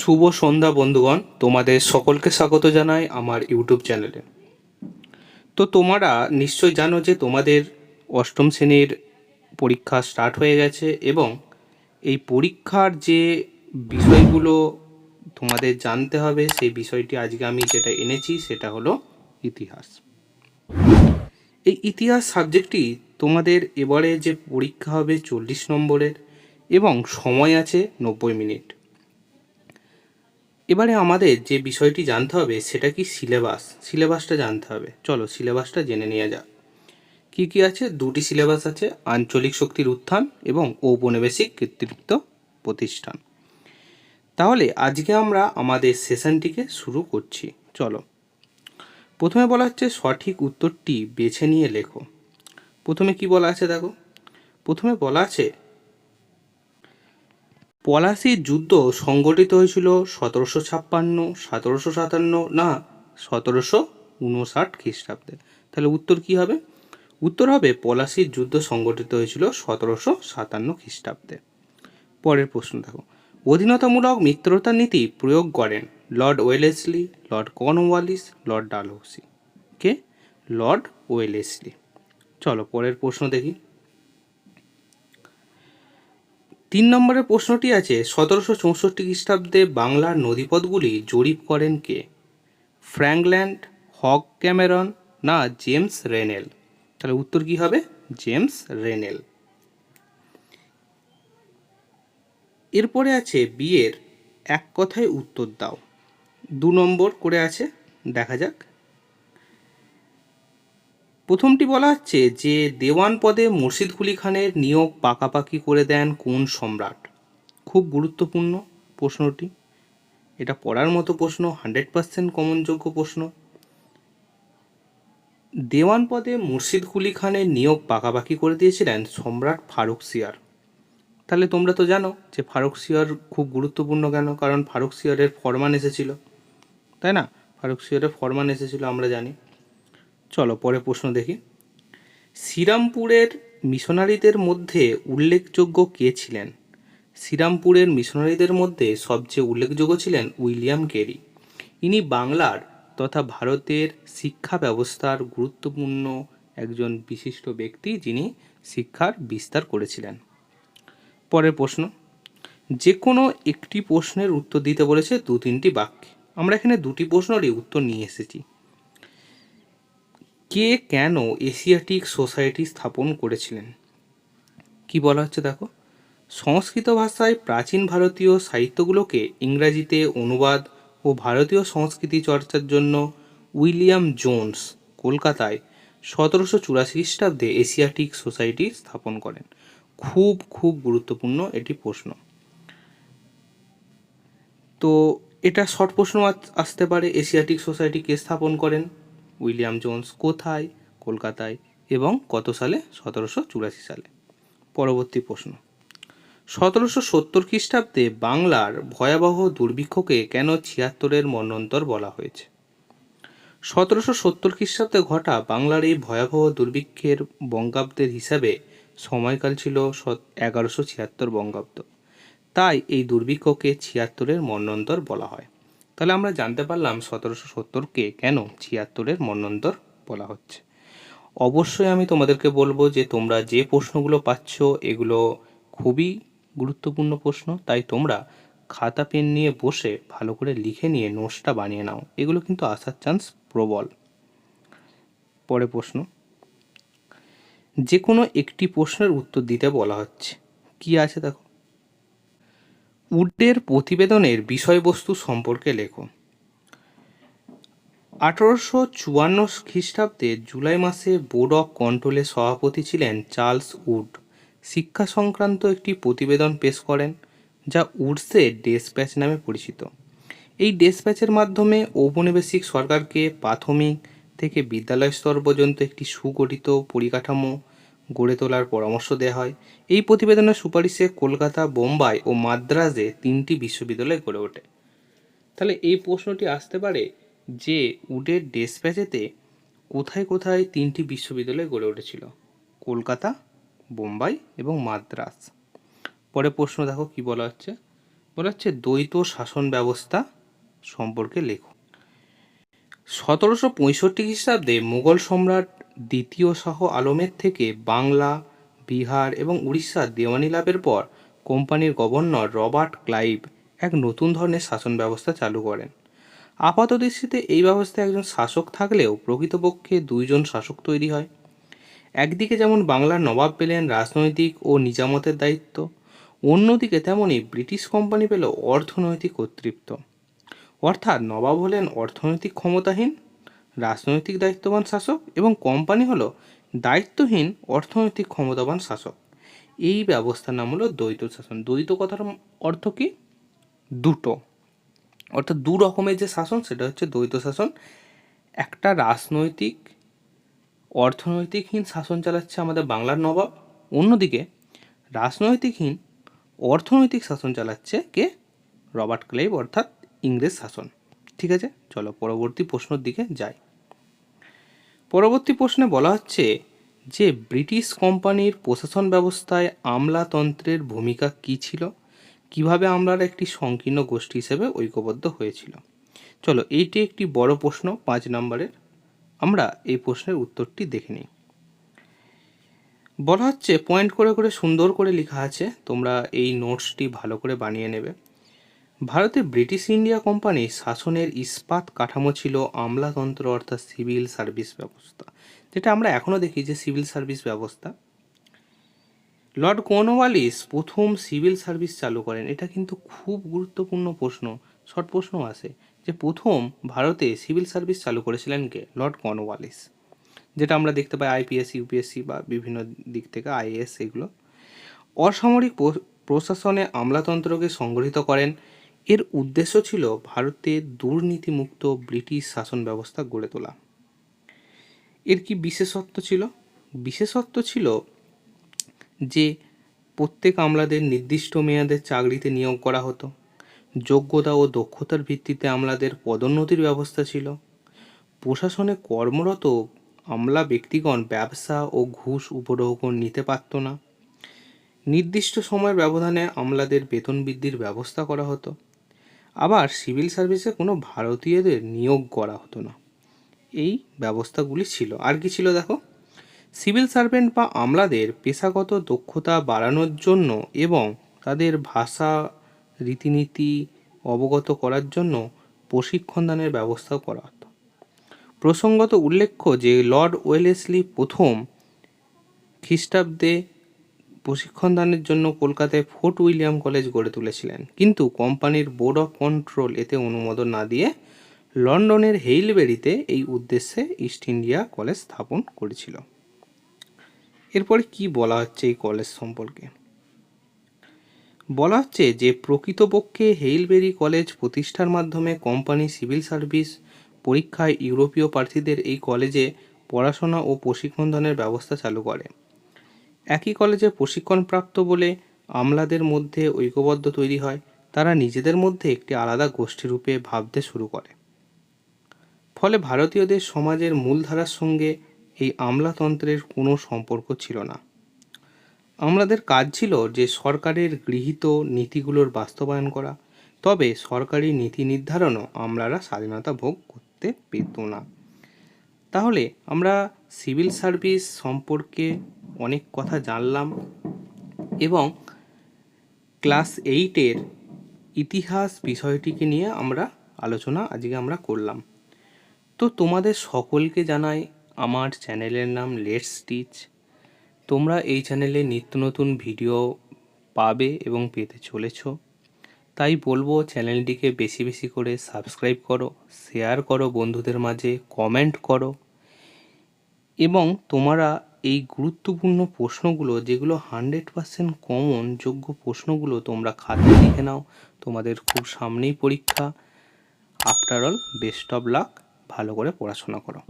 শুভ সন্ধ্যা বন্ধুগণ, তোমাদের সকলকে স্বাগত জানাই আমার ইউটিউব চ্যানেলে। তো তোমরা নিশ্চয় জানো যে তোমাদের অষ্টম শ্রেণির পরীক্ষা স্টার্ট হয়ে গেছে এবং এই পরীক্ষার যে বিষয়গুলো তোমাদের জানতে হবে, সেই বিষয়টি আজকে আমি যেটা এনেছি সেটা হলো ইতিহাস। এই ইতিহাস সাবজেক্টটি তোমাদের এবারে যে পরীক্ষা হবে চল্লিশ নম্বরের এবং সময় আছে নব্বই মিনিট। এবারে আমাদের যে বিষয়টি জানতে হবে, সেটা কি সিলেবাস? সিলেবাসটা জানতে হবে। চলো সিলেবাসটা জেনে নেওয়া যাক। কি কি আছে? দুটি সিলেবাস আছে, আঞ্চলিক শক্তির উত্থান এবং ঔপনিবেশিক কর্তৃত্ব প্রতিষ্ঠান। তাহলে আজকে আমরা আমাদের সেশনটিকে শুরু করছি। চলো। প্রথমে বলা হচ্ছে সঠিক উত্তরটি বেছে নিয়ে লেখো। প্রথমে কি বলা আছে দেখো? প্রথমে বলা আছে পলাশির যুদ্ধ সংগঠিত হয়েছিল সতেরোশো ছাপ্পান্ন, সতেরোশো সাতান্ন, না, সতেরোশো উনষাট খ্রিস্টাব্দে। তাহলে উত্তর কি হবে? উত্তর হবে পলাশির যুদ্ধ সংগঠিত হয়েছিল সতেরোশো সাতান্ন খ্রিস্টাব্দে। পরের প্রশ্ন দেখো। অধীনতামূলক মিত্রতার নীতি প্রয়োগ করেন Lord Wellesley, Lord Cornwallis, Lord Dalhousie. কে? Lord Wellesley. চলো পরের প্রশ্ন দেখি। তিন নম্বরের প্রশ্নটি আছে, সতেরোশো চৌষট্টি খ্রিস্টাব্দে বাংলার নদীপথগুলি জরিপ করেন কে? ফ্র্যাঙ্কল্যান্ড, হক ক্যামেরন না জেমস রেনেল? তাহলে উত্তর কি হবে? James Rennell. এরপরে আছে বিয়ের এক কথায় উত্তর দাও। দু নম্বর করে আছে, দেখা যাক। প্রথমটি বলা হচ্ছে যে দেওয়ান পদে মুর্শিদ কুলি খানের নিয়োগ পাকাপাকি করে দেন কোন সম্রাট? খুব গুরুত্বপূর্ণ প্রশ্নটি। এটা পড়ার মতো প্রশ্ন, হান্ড্রেড পার্সেন্ট কমনযোগ্য প্রশ্ন। দেওয়ান পদে মুর্শিদ কুলি খানের নিয়োগ পাকাপাকি করে দিয়েছিলেন সম্রাট ফারুক সিয়ার। তাহলে তোমরা তো জানো যে ফারুক সিয়ার খুব গুরুত্বপূর্ণ কেন? কারণ ফারুক সিয়ারের ফরমান এসেছিল। তাই না? ফারুক সিয়ারের ফরমান এসেছিল, আমরা জানি। চলো পরে প্রশ্ন দেখি। শ্রীরামপুরের মিশনারিদের মধ্যে উল্লেখযোগ্য কে ছিলেন? শ্রীরামপুরের মিশনারিদের মধ্যে সবচেয়ে উল্লেখযোগ্য ছিলেন উইলিয়াম কেরি। ইনি বাংলার তথা ভারতের শিক্ষা ব্যবস্থার গুরুত্বপূর্ণ একজন বিশিষ্ট ব্যক্তি যিনি শিক্ষার বিস্তার করেছিলেন। পরের প্রশ্ন যে কোনো একটি প্রশ্নের উত্তর দিতে বলেছে দু তিনটি বাক্যে। আমরা এখানে দুটি প্রশ্নেরই উত্তর নিয়ে এসেছি। কে কেন এশিয়াটিক সোসাইটি স্থাপন করেছিলেন? কি বলা হচ্ছে দেখো? সংস্কৃত ভাষায় প্রাচীন ভারতীয় সাহিত্যগুলোকে ইংরাজিতে অনুবাদ ও ভারতীয় সংস্কৃতি চর্চার জন্য উইলিয়াম জোন্স কলকাতায় সতেরোশো চুরাশি খ্রিস্টাব্দে এশিয়াটিক সোসাইটি স্থাপন করেন। খুব খুব গুরুত্বপূর্ণ এটি প্রশ্ন। তো এটা শর্ট প্রশ্ন আসতে পারে, এশিয়াটিক সোসাইটি কে স্থাপন করেন? উইলিয়াম জোন্স কোথায়, কলকাতায় এবং কত সালে? সতেরোশো চুরাশি সালে। পরবর্তী প্রশ্ন। সতেরোশো সত্তর খ্রিস্টাব্দে বাংলার ভয়াবহ দুর্ভিক্ষকে কেন ছিয়াত্তরের মন্বন্তর বলা হয়েছে? সতেরোশো সত্তর খ্রিস্টাব্দে ঘটা বাংলার এই ভয়াবহ দুর্ভিক্ষের বঙ্গাব্দের হিসাবে সময়কাল ছিল এগারোশো ছিয়াত্তর বঙ্গাব্দ। তাই এই দুর্ভিক্ষকে ছিয়াত্তরের মন্বন্তর বলা হয়। তাহলে আমরা জানতে পারলাম সতেরোশো সত্তরকে কেন ছিয়াত্তরের মন্বন্তর বলা হচ্ছে। অবশ্যই আমি তোমাদেরকে বলব যে তোমরা যে প্রশ্নগুলো পাচ্ছ, এগুলো খুবই গুরুত্বপূর্ণ প্রশ্ন। তাই তোমরা খাতা, পেন নিয়ে বসে ভালো করে লিখে নিয়ে নোটসটা বানিয়ে নাও। এগুলো কিন্তু আসার চান্স প্রবল। পরে প্রশ্ন। যে কোনো একটি প্রশ্নের উত্তর দিতে বলা হচ্ছে। কি আছে দেখো? উডের প্রতিবেদনের বিষয়বস্তু সম্পর্কে লেখো। আঠারোশো চুয়ান্ন খ্রিস্টাব্দে জুলাই মাসে বোর্ড অফ কন্ট্রোলের সভাপতি ছিলেন চার্লস উড। শিক্ষা সংক্রান্ত একটি প্রতিবেদন পেশ করেন, যা উডসের ডেসপ্যাচ নামে পরিচিত। এই ডেসপ্যাচের মাধ্যমে ঔপনিবেশিক সরকারকে প্রাথমিক থেকে বিদ্যালয় স্তর পর্যন্ত একটি সুগঠিত পরিকাঠামো গড়ে তোলার পরামর্শ দেওয়া হয়। এই প্রতিবেদনের সুপারিশে কলকাতা, বোম্বাই ও মাদ্রাজে তিনটি বিশ্ববিদ্যালয় গড়ে ওঠে। তাহলে এই প্রশ্নটি আসতে পারে যে উডের ডেসপ্যাচেতে কোথায় কোথায় তিনটি বিশ্ববিদ্যালয় গড়ে উঠেছিল, কলকাতা, বোম্বাই এবং মাদ্রাজ। পরে প্রশ্ন দেখো কি বলা হচ্ছে? বলা হচ্ছে দ্বৈত শাসন ব্যবস্থা সম্পর্কে লেখো। সতেরোশো পঁয়ষট্টি খ্রিস্টাব্দে মুঘল সম্রাট দ্বিতীয় শাহ আলমের থেকে বাংলা, বিহার এবং উড়িষ্যার দেওয়ানি লাভের পর কোম্পানির গভর্নর রবার্ট ক্লাইভ এক নতুন ধরনের শাসন ব্যবস্থা চালু করেন। আপাত দৃষ্টিতে এই ব্যবস্থায় একজন শাসক থাকলেও প্রকৃতপক্ষে দুইজন শাসক তৈরি হয়। একদিকে যেমন বাংলার নবাব পেলেন রাজনৈতিক ও নিজামতের দায়িত্ব, অন্যদিকে তেমনই ব্রিটিশ কোম্পানি পেল অর্থনৈতিক কর্তৃত্ব। অর্থাৎ নবাব হলেন অর্থনৈতিক ক্ষমতাহীন রাজনৈতিক দায়িত্ববান শাসক এবং কোম্পানি হলো দায়িত্বহীন অর্থনৈতিক ক্ষমতাবান শাসক। এই ব্যবস্থার নাম হলো দ্বৈত শাসন। দ্বৈত কথার অর্থ কি? দুটো। অর্থাৎ দু রকমের যে শাসন, সেটা হচ্ছে দ্বৈত শাসন। একটা রাজনৈতিক, অর্থনৈতিকহীন শাসন চালাচ্ছে আমাদের বাংলার নবাব। অন্যদিকে রাজনৈতিকহীন, অর্থনৈতিক শাসন চালাচ্ছে কে? রবার্ট ক্লেভ অর্থাৎ ইংরেজ শাসন। ঠিক আছে? চলো পরবর্তী প্রশ্নের দিকে যাই। পরবর্তী প্রশ্নে বলা হচ্ছে যে, ব্রিটিশ কোম্পানির প্রশাসন ব্যবস্থায় আমলাতন্ত্রের ভূমিকা কী ছিল? কীভাবে আমলারা একটি সংকীর্ণ গোষ্ঠী হিসেবে ঐক্যবদ্ধ হয়েছিল? চলো, এইটি একটি বড় প্রশ্ন, পাঁচ নম্বরের। আমরা এই প্রশ্নের উত্তরটি দেখে নিই। বলা হচ্ছে পয়েন্ট করে করে সুন্দর করে লেখা আছে, তোমরা এই নোটসটি ভালো করে বানিয়ে নেবে। ভারতে ব্রিটিশ ইন্ডিয়া কোম্পানি শাসনের ইস্পাত কাঠামো ছিল আমলাতন্ত্র, অর্থাৎ সিভিল সার্ভিস ব্যবস্থা। যেটা আমরা এখনও দেখি যে সিভিল সার্ভিস ব্যবস্থা। লর্ড কর্নওয়ালিস প্রথম সিভিল সার্ভিস চালু করেন। এটা কিন্তু খুব গুরুত্বপূর্ণ প্রশ্ন, শর্ট প্রশ্ন আসে যে প্রথম ভারতে সিভিল সার্ভিস চালু করেছিলেন কে? লর্ড কর্নওয়ালিস, যেটা আমরা দেখতে পাই আইপিএস, ইউপিএসসি বা বিভিন্ন দিক থেকে আইএএস, এগুলো। অসামরিক প্রশাসনে আমলাতন্ত্রকে সংগঠিত করেন। এর উদ্দেশ্য ছিল ভারতে দুর্নীতিমুক্ত ব্রিটিশ শাসন ব্যবস্থা গড়ে তোলা। এর কি বিশেষত্ব ছিল? বিশেষত্ব ছিল যে প্রত্যেক আমলাদের নির্দিষ্ট মেয়াদের চাকরিতে নিয়োগ করা হতো। যোগ্যতা ও দক্ষতার ভিত্তিতে আমলাদের পদোন্নতির ব্যবস্থা ছিল। প্রশাসনে কর্মরত আমলা ব্যক্তিগণ ব্যবসা ও ঘুষ উপঢৌকন নিতে পারত না। নির্দিষ্ট সময়ের ব্যবধানে আমলাদের বেতন বৃদ্ধির ব্যবস্থা করা হতো। আবার সিভিল সার্ভিসে কোনো ভারতীয়দের নিয়োগ করা হতো না। এই ব্যবস্থাগুলি ছিল। আর কি ছিল দেখো? সিভিল সার্ভেন্ট বা আমলাদের পেশাগত দক্ষতা বাড়ানোর জন্য এবং তাদের ভাষা, রীতিনীতি অবগত করার জন্য প্রশিক্ষণ দানের ব্যবস্থাও করা হতো। প্রসঙ্গত উল্লেখ্য যে লর্ড ওয়েলেসলি প্রথম খ্রিস্টাব্দে প্রশিক্ষণ দানের জন্য কলকাতায় ফোর্ট উইলিয়াম কলেজ গড়ে তুলেছিলেন। কিন্তু কোম্পানির বোর্ড অফ কন্ট্রোল এতে অনুমোদন না দিয়ে লন্ডনের হেইলবেরিতে এই উদ্দেশ্যে ইস্ট ইন্ডিয়া কলেজ স্থাপন করেছিল। এরপরে কি বলা হচ্ছে এই কলেজ সম্পর্কে? বলা হচ্ছে যে, প্রকৃতপক্ষে হেইলবেরি কলেজ প্রতিষ্ঠার মাধ্যমে কোম্পানি সিভিল সার্ভিস পরীক্ষায় ইউরোপীয় প্রার্থীদের এই কলেজে পড়াশোনা ও প্রশিক্ষণ দানের ব্যবস্থা চালু করে। একই কলেজে প্রশিক্ষণপ্রাপ্ত বলে আমলাদের মধ্যে ঐক্যবদ্ধ তৈরি হয়, তারা নিজেদের মধ্যে একটি আলাদা গোষ্ঠীরূপে ভাবতে শুরু করে। ফলে ভারতীয়দের সমাজের মূলধারার সঙ্গে এই আমলাতন্ত্রের কোনো সম্পর্ক ছিল না। আমলাদের কাজ ছিল যে সরকারের গৃহীত নীতিগুলোর বাস্তবায়ন করা, তবে সরকারি নীতি নির্ধারণও আমলারা স্বাধীনতা ভোগ করতে পেত না। তাহলে আমরা সিভিল সার্ভিস সম্পর্কে অনেক কথা জানলাম এবং ক্লাস এইটের ইতিহাস বিষয়টিকে নিয়ে আমরা আলোচনা আজকে আমরা করলাম। তো তোমাদের সকলকে জানাই আমার চ্যানেলের নাম লেটস স্টিচ তোমরা এই চ্যানেলে নিত্য নতুন ভিডিও পাবে এবং পেতে চলেছো। তাই বলব চ্যানেলটিকে বেশি বেশি করে সাবস্ক্রাইব করো, শেয়ার করো বন্ধুদের মাঝে, কমেন্ট করো। এবং তোমরা এই গুরুত্বপূর্ণ প্রশ্নগুলো, যেগুলো হান্ড্রেড পারসেন্ট কমন, যোগ্য প্রশ্নগুলো তোমরা খাতায় লিখে নাও। তোমাদের খুব সামনেই পরীক্ষা। After all best of luck ভালো করে পড়াশোনা করো।